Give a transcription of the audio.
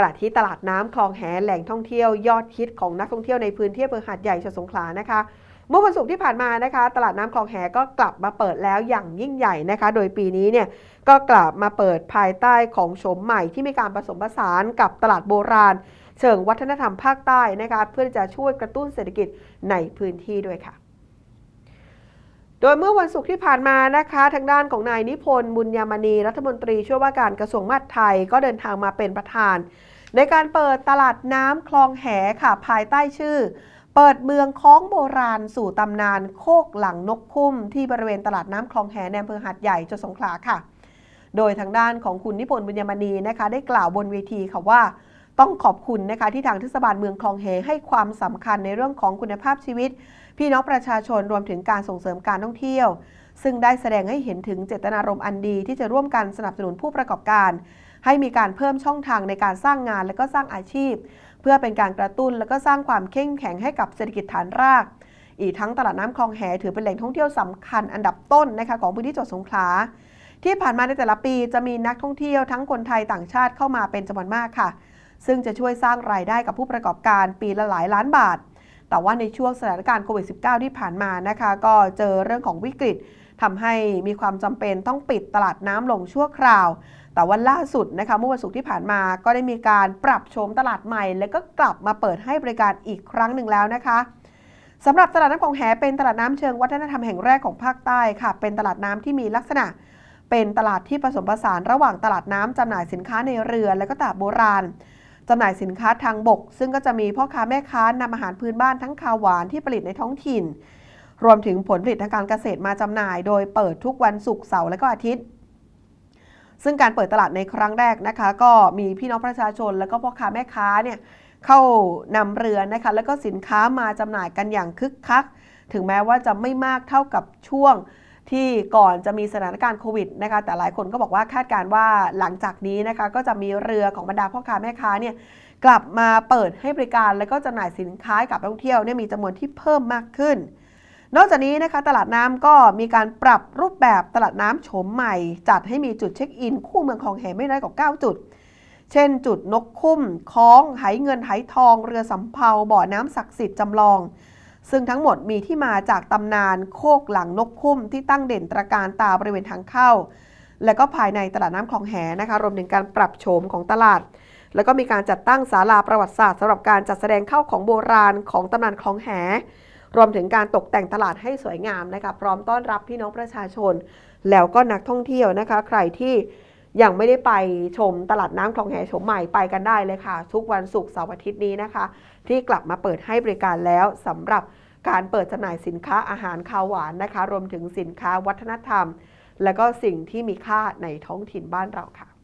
ขณะที่ตลาดน้ำคลองแหแหล่งท่องเที่ยวยอดฮิตของนักท่องเที่ยวในพื้นที่อำเภอหาดใหญ่จังหวัดสงขลานะคะเมื่อวันศุกร์ที่ผ่านมานะคะ ตลาดน้ำคลองแหก็กลับมาเปิดแล้วอย่างยิ่งใหญ่นะคะ โดยปีนี้เนี่ยก็กลับมาเปิดภายใต้ของโฉมใหม่ที่มีการผสมผสานกับตลาดโบราณ เชิงวัฒนธรรมภาคใต้นะคะ เพื่อจะช่วยกระตุ้นเศรษฐกิจในพื้นที่ด้วยค่ะ โดยเมื่อวันศุกร์ที่ผ่านมานะคะ ทางด้านของนายนิพนธ์บุญยามณีรัฐมนตรีช่วยว่าการกระทรวงมหาดไทยก็เดินทางมาเป็นประธาน ในการเปิดตลาดน้ำคลองแหค่ะภายใต้ชื่อ เปิดเมืองคล้องโบราณสู่ตำนานโคกหลังนกคุ้ม ที่บริเวณตลาดน้ำคลองแหในอำเภอหาดใหญ่จังหวัดสงขลาค่ะ โดยทางด้านของคุณนิพนธ์บุญยมณีนะคะ ได้กล่าวบนเวทีค่ะว่า ต้องขอบคุณนะคะที่ทางเทศบาลเมืองคลองแหให้ความสำคัญในเรื่องของคุณภาพชีวิต พี่น้องประชาชนรวมถึงการส่งเสริมการท่องเที่ยว ซึ่งได้แสดงให้เห็นถึงเจตนารมณ์อันดี ที่จะร่วมกันสนับสนุนผู้ประกอบการ ให้มีการเพิ่มช่องทางในการสร้างงานและก็สร้างอาชีพ เพื่อเป็นการกระตุ้นและก็สร้างความเข้มแข็งให้กับเศรษฐกิจฐานราก อีกทั้งตลาดน้ำคลองแหถือเป็นแหล่งท่องเที่ยวสำคัญอันดับต้นนะคะของพื้นที่จังหวัดสงขลาที่ผ่านมาในแต่ละปีจะมีนักท่องเที่ยวทั้งคนไทยต่างชาติเข้ามาเป็นจำนวนมากค่ะ ซึ่งจะช่วยสร้างรายได้กับผู้ประกอบการปีละหลายล้านบาท แต่ว่าในช่วงสถานการณ์โควิด -19 ที่ผ่านมานะคะ ก็เจอเรื่องของวิกฤตทำให้มีความจำเป็นต้องปิดตลาดน้ำลงชั่วคราว แต่วันล่าสุดนะคะเมื่อวันศุกร์ที่ผ่านมาก็ได้มีการปรับโฉมตลาดใหม่ แล้วก็กลับมาเปิดให้บริการอีกครั้งหนึ่งแล้วนะคะสำหรับตลาดน้ำของแหเป็นตลาดน้ำเชิงวัฒนธรรมแห่งแรกของภาคใต้ค่ะ เป็นตลาดน้ำที่มีลักษณะ เป็นตลาดที่ผสมผสานระหว่างตลาดน้ำจำหน่ายสินค้าในเรือและก็ตลาดโบราณ จำหน่ายสินค้าทางบก ซึ่งก็จะมีพ่อค้าแม่ค้านำอาหารพื้นบ้านทั้งคาวหวานที่ผลิตในท้องถิ่น รวมถึงผลผลิตทางการเกษตรมาจำหน่าย โดยเปิดทุกวันศุกร์เสาร์และก็อาทิตย์ ซึ่งการเปิดตลาดในครั้งแรกนะคะ ก็มีพี่น้องประชาชน และก็พ่อค้าแม่ค้าเนี่ยเข้านำเรือนะคะแล้วก็สินค้ามาจำหน่ายกันอย่างคึกคัก ถึงแม้ว่าจะไม่มากเท่ากับช่วง ที่ก่อนจะมีสถานการณ์โควิดนะคะแต่หลายคนก็บอกว่าคาดการณ์ว่าหลังจากนี้นะคะก็จะมีเรือของบรรดาพ่อค้าแม่ค้าเนี่ยกลับมาเปิดให้บริการและก็จำหน่ายสินค้ากับนักท่องเที่ยวเนี่ยมีจำนวนที่เพิ่มมากขึ้น นอกจากนี้นะคะตลาดน้ำก็มีการปรับรูปแบบตลาดน้ำโฉมใหม่ จัดให้มีจุดเช็คอิน คู่เมืองของแหไม่น้อยกว่า9จุด เช่น จุดนกคุ้มคล้อง ไหเงินไหทอง เรือสำเภาบ่อน้ำศักดิ์สิทธิ์จำลอง ซึ่งทั้งหมดมีที่มาจากตำนานโคกหลังนกคุ้มที่ตั้งเด่นตระการตาบริเวณทางเข้า และก็ภายในตลาดน้ำคลองแหนะคะ รวมถึงการปรับโฉมของตลาด แล้วก็มีการจัดตั้งศาลาประวัติศาสตร์สำหรับการจัดแสดงเข้าของโบราณของตำนานคลองแหรวมถึงการตกแต่งตลาดให้สวยงามนะคะพร้อมต้อนรับพี่น้องประชาชน แล้วก็นักท่องเที่ยวนะคะ ใครที่ ยังไม่ได้ไปชมตลาดน้ำคลองแหชมใหม่ไปกันได้เลยค่ะ ทุกวันศุกร์เสาร์อาทิตย์นี้นะคะ ที่กลับมาเปิดให้บริการแล้วสำหรับการเปิดจำหน่ายสินค้าอาหารคาวหวานนะคะ รวมถึงสินค้าวัฒนธรรม และก็สิ่งที่มีค่าในท้องถิ่นบ้านเราค่ะ